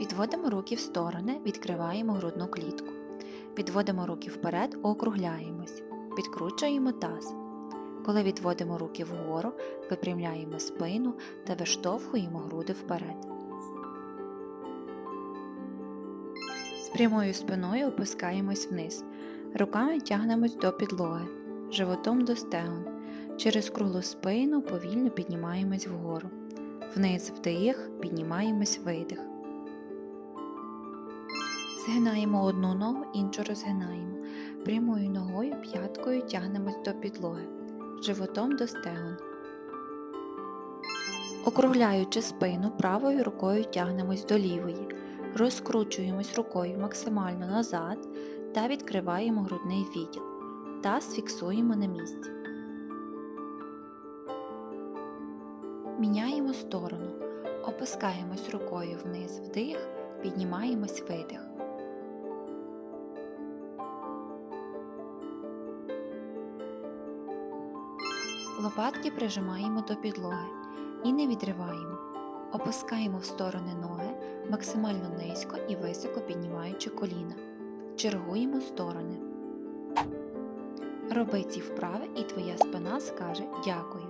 Відводимо руки в сторони, відкриваємо грудну клітку. Відводимо руки вперед, округляємось. Підкручуємо таз. Коли відводимо руки вгору, випрямляємо спину та виштовхуємо груди вперед. З прямою спиною опускаємось вниз. Руками тягнемось до підлоги, животом до стегон. Через круглу спину повільно піднімаємось вгору. Вниз вдих, піднімаємось видих. Згинаємо одну ногу, іншу розгинаємо. Прямою ногою п'яткою тягнемось до підлоги, животом до стегон. Округляючи спину, правою рукою тягнемось до лівої. Розкручуємось рукою максимально назад та відкриваємо грудний відділ. Таз фіксуємо на місці. Міняємо сторону. Опускаємось рукою вниз вдих, піднімаємось видих. Лопатки прижимаємо до підлоги і не відриваємо. Опускаємо в сторони ноги максимально низько і високо піднімаючи коліна. Чергуємо сторони. Роби ці вправи і твоя спина скаже дякую.